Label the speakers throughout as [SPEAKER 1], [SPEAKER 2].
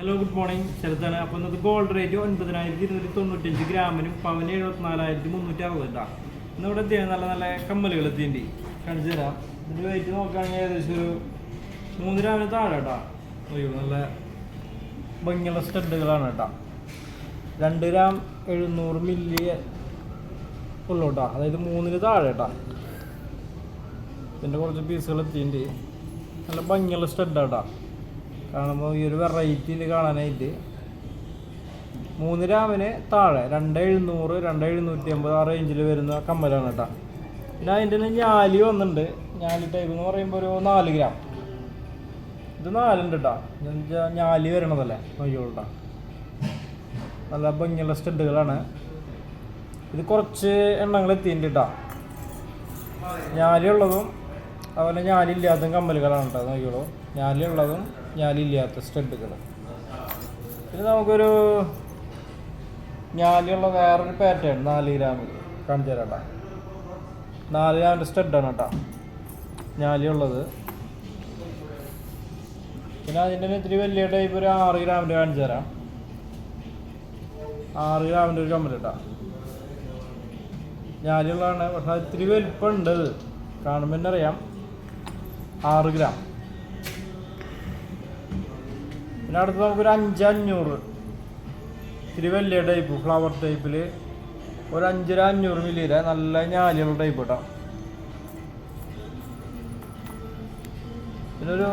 [SPEAKER 1] Hello good morning ശരത്താണ് അപ്പോൾ ഇന്നത്തെ gold rate ഒൻപതിനായിരത്തി ഇരുന്നൂറ്റി തൊണ്ണൂറ്റഞ്ച് ഗ്രാമിനും പവന് എഴുപത്തിനാലായിരത്തി മുന്നൂറ്റി അറുപത് ഇന്നിവിടെ ഇന്ന് ഇവിടെ എത്തിയ നല്ല നല്ല കമ്മലുകൾ എത്തിയിട്ട് കാണിച്ചു തരാം. ഇതിന്റെ വെയിറ്റ് നോക്കുകയാണെങ്കിൽ ഏകദേശം ഒരു മൂന്ന് ഗ്രാമിന് താഴെ കേട്ടോ അയ്യോ നല്ല ഭംഗിയുള്ള സ്റ്റഡുകളാണ് കേട്ടോ രണ്ട് ഗ്രാം എഴുന്നൂറ് മില്ലി ഉള്ളൂ കേട്ടോ അതായത് മൂന്നിന് താഴെ കേട്ടോ ഇതിന്റെ കുറച്ച് പീസുകൾ എത്തിയിട്ടുണ്ട്. നല്ല ഭംഗിയുള്ള സ്റ്റഡാണ് കേട്ടോ കാണുമ്പോൾ ഈ ഒരു വെറൈറ്റിയിൽ കാണാനായിട്ട്. മൂന്ന് താഴെ രണ്ട് എഴുന്നൂറ് രണ്ട് എഴുന്നൂറ്റി അമ്പത് ആ റേഞ്ചിൽ വരുന്ന കമ്മലാണ് കേട്ടോ. പിന്നെ അതിന്റെ തന്നെ ഞാലി വന്നിട്ടുണ്ട് ഞാലി ടൈപ്പ് എന്ന് പറയുമ്പോൾ ഒരു നാല് ഗ്രാം ഇത് നാലുണ്ട് കേട്ടോ. ഞാലി വരണതല്ലേ? നോക്കിയോളൂ നല്ല ഭംഗിയുള്ള സ്റ്റഡുകളാണ്. ഇത് കുറച്ച് എണ്ണങ്ങൾ എത്തിയിട്ടുണ്ട് കേട്ടോ. ഞാലിയുള്ളതും അതുപോലെ ഞാലില്ലാത്തതും കമ്മലുകളാണ് കേട്ടോ. നോക്കിയോളൂ ഞാലിയുള്ളതും ഞാലില്ലാത്ത സ്റ്റഡുകൾ പിന്നെ നമുക്കൊരു ഞാലിയുള്ള വേറൊരു പാറ്റേൺ നാല് ഗ്രാമിൽ കാണിച്ചു തരാം കേട്ടോ നാല് ഗ്രാമിന്റെ സ്റ്റഡാണ് കേട്ടോ ഞാലിയുള്ളത്. പിന്നെ അതിന്റെ ഇത്തിരി വലിയ ടൈപ്പ് ഒരു ആറ് ഗ്രാമിന്റെ കാണിച്ചു തരാം ആറ് ഗ്രാമിന്റെ ഒരു കമ്മൽ കേട്ടോ ഞാലിയുള്ളതാണ് പക്ഷെ അത് ഇത്തിരി വലിപ്പമുണ്ട്. കാണുമ്പോൾ തന്നെ അറിയാം. ആറ് ഗ്രാം. പിന്നെ അടുത്ത് നമുക്കൊരു അഞ്ചഞ്ഞൂറ്. ഇത്തിരി വലിയ ടൈപ്പ് ഫ്ലവർ ടൈപ്പിൽ ഒരു അഞ്ചര അഞ്ഞൂറ് മില്ലിയുടെ നല്ല ഞാലിയുള്ള ടൈപ്പ് കേട്ടോ പിന്നെ ഒരു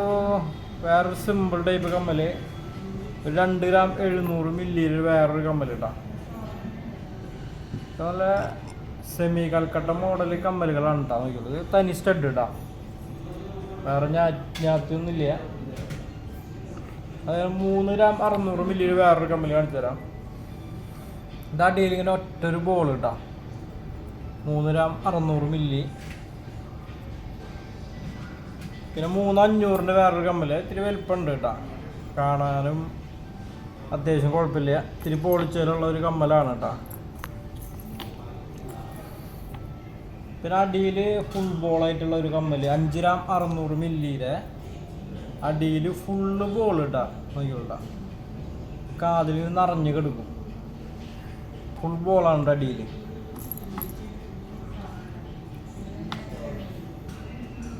[SPEAKER 1] വേറൊരു സിമ്പിൾ ടൈപ്പ് കമ്മൽ ഒരു രണ്ട് ഗ്രാം എഴുന്നൂറ് മില്ലിയിൽ വേറൊരു കമ്മൽ കേട്ടോ നല്ല സെമി കൽക്കട്ട മോഡൽ കമ്മലുകളാണ് കേട്ടോ നോക്കിയുള്ളത് തനി സ്റ്റഡ് കേട്ടോ വേറെ ഞാ അതായത് മൂന്ന് ഗ്രാം അറുന്നൂറ് മില്ലിയിൽ വേറൊരു കമ്പനി കാണിച്ചു തരാം. ഇത് അടിയിൽ ഇങ്ങനെ ഒറ്റ ബോൾ കിട്ടാം മൂന്ന് ഗ്രാം അറുന്നൂറ് മില്ലി. പിന്നെ മൂന്ന് അഞ്ഞൂറിന്റെ വേറൊരു കമ്മൽ ഇത്തിരി വലിപ്പമുണ്ട് കേട്ടോ. കാണാനും അത്യാവശ്യം കുഴപ്പമില്ല. ഇത്തിരി പൊളിച്ചാലുള്ള ഒരു കമ്മലാണ് കേട്ടോ. പിന്നെ അടിയിൽ ഫുൾ ബോളായിട്ടുള്ള ഒരു കമ്മൽ അഞ്ച് ഗ്രാം അറുന്നൂറ് മില്ലിയുടെ അടിയിൽ ഫുള്ള് ബോൾ ഇട്ടാ നോക്കിയോട്ടാ കാതിൽ നിറഞ്ഞു കിടക്കും. ഫുൾ ബോളാണ് അടിയിൽ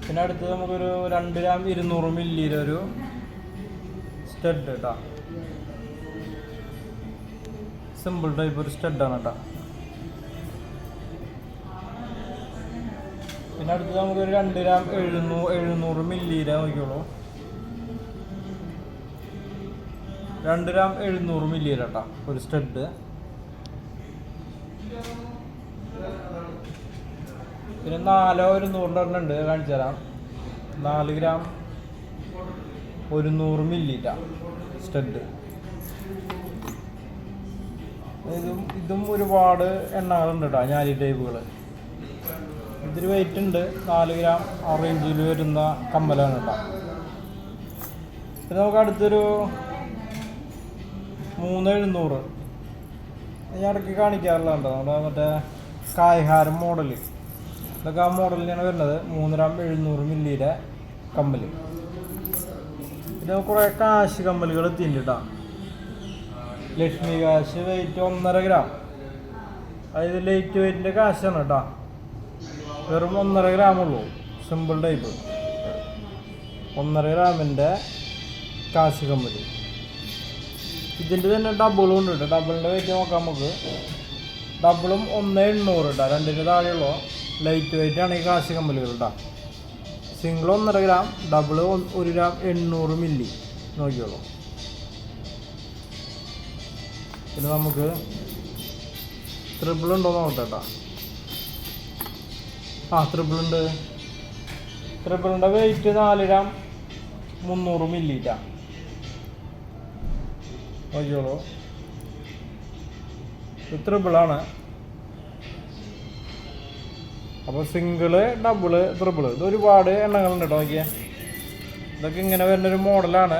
[SPEAKER 1] പിന്നെ അടുത്ത് നമുക്കൊരു രണ്ട് ഗ്രാം ഇരുന്നൂറ് മില്ലിയുടെ ഒരു സ്റ്റഡ് കേട്ടാ സിമ്പിൾ ടൈപ്പ് ഒരു സ്റ്റഡാണ് കേട്ടാ പിന്നെ അടുത്ത് നമുക്കൊരു രണ്ട് ഗ്രാം എഴുന്നൂ എഴുന്നൂറ് മില്ലിയുടെ നോക്കിയോളൂ രണ്ട് ഗ്രാം എഴുന്നൂറ് മില്ലി കേട്ടോ ഒരു സ്റ്റഡ് പിന്നെ നാലോ ഒരുന്നൂറിന്റെ ഒരെണ്ണം ഉണ്ട് കാണിച്ചു തരാം. നാല് ഗ്രാം ഒരുന്നൂറ് മില്ലിറ്റ സ്റ്റഡ് ഇതും ഇതും ഒരുപാട് എണ്ണകളുണ്ട് കേട്ടോ ഞാലി ടൈപ്പുകൾ ഇതിന് വെയിറ്റ് ഉണ്ട് നാല് ഗ്രാം ആ റേഞ്ചിൽ വരുന്ന കമ്മലാണ് കേട്ടോ പിന്നെ നമുക്ക് അടുത്തൊരു മൂന്ന് എഴുന്നൂറ്. ഞാൻ ഇടയ്ക്ക് കാണിക്കാറില്ല കേട്ടോ. നമ്മുടെ മറ്റേ കായഹാരം മോഡൽ ഇതൊക്കെ ആ മോഡലിനാണ് വരുന്നത്. മൂന്നര എഴുന്നൂറ് മില്ലിയുടെ കമ്മൽ ഇത് കുറേ കാശ് കമ്മലുകൾ എത്തിയിട്ടുണ്ട് ലക്ഷ്മി കാശ് വെയിറ്റ് ഒന്നര ഗ്രാം. അതായത് ലൈറ്റ് വെയിറ്റിന്റെ കാശാണ് കേട്ടോ. വെറും ഒന്നര ഗ്രാം ഉള്ളൂ. സിമ്പിൾ ടൈപ്പ് ഒന്നര ഗ്രാമിന്റെ കാശ് കമ്പനി ഇതിന്റെ തന്നെ ഡബിളും ഉണ്ട് കേട്ടോ ഡബിളിന്റെ വെയിറ്റ് നോക്കാം നമുക്ക്. ഡബിളും ഒന്ന് എണ്ണൂറ് കേട്ടോ രണ്ടിന്റെ താഴെയുള്ളൂ. ലൈറ്റ് വെയിറ്റ് ആണ് ഈ കാശ് കമ്പലുകൾ കേട്ടോ സിംഗിൾ ഒന്നര ഗ്രാം ഡബിൾ ഒരു ഗ്രാം എണ്ണൂറ് മില്ലി നോക്കിയോളൂ പിന്നെ നമുക്ക് ട്രിപ്പിൾ ഉണ്ടോ നോക്കട്ടെ കേട്ടോ ആ ത്രിബിൾ ഉണ്ട്. ത്രിബിളിന്റെ വെയിറ്റ് നാല് ഗ്രാം മുന്നൂറ് മില്ലിറ്റാ നോക്കിയോളൂ ത്രിബിളാണ് അപ്പോൾ സിംഗിൾ ഡബിൾ ത്രിബിൾ ഇത് ഒരുപാട് എണ്ണങ്ങളുണ്ട് കേട്ടോ നോക്കിയേ. ഇതൊക്കെ ഇങ്ങനെ വരുന്നൊരു മോഡലാണ്.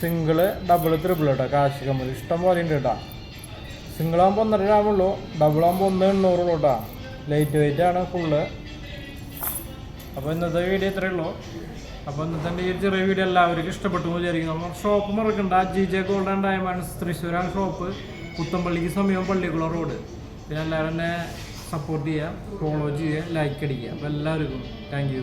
[SPEAKER 1] സിംഗിൾ ഡബിൾ ത്രിബിൾ കേട്ടോ കാശ് കമ്മൽ ഇഷ്ടം പോലെ ഉണ്ട് കേട്ടോ സിംഗിൾ ആകുമ്പോൾ ഒന്നര ഗ്രാം ഡബിളാകുമ്പോൾ ഒന്ന് എണ്ണൂറുള്ളൂ കേട്ടോ ലൈറ്റ് വെയിറ്റ് ആണ് ഫുള്ള് അപ്പോൾ ഇന്നത്തെ വീഡിയോ ഇത്രയേ ഉള്ളൂ. അപ്പോൾ ഇന്നത്തെ ഈ ചെറിയ വീഡിയോ എല്ലാവർക്കും ഇഷ്ടപ്പെട്ടു വിചാരിക്കുന്നു. നമ്മൾ ഷോപ്പ് മറക്കണ്ട. ജി ജെ ഗോൾഡൻ ഡയമണ്ട്സ് തൃശ്ശൂരാണ് ഷോപ്പ് പുത്തമ്പള്ളിക്ക് സമീപം പള്ളിക്കുള്ള റോഡ് പിന്നെ എല്ലാവരും എന്നെ സപ്പോർട്ട് ചെയ്യുക ഫോളോ ചെയ്യുക ലൈക്ക് അടിക്കുക. അപ്പോൾ എല്ലാവർക്കും താങ്ക്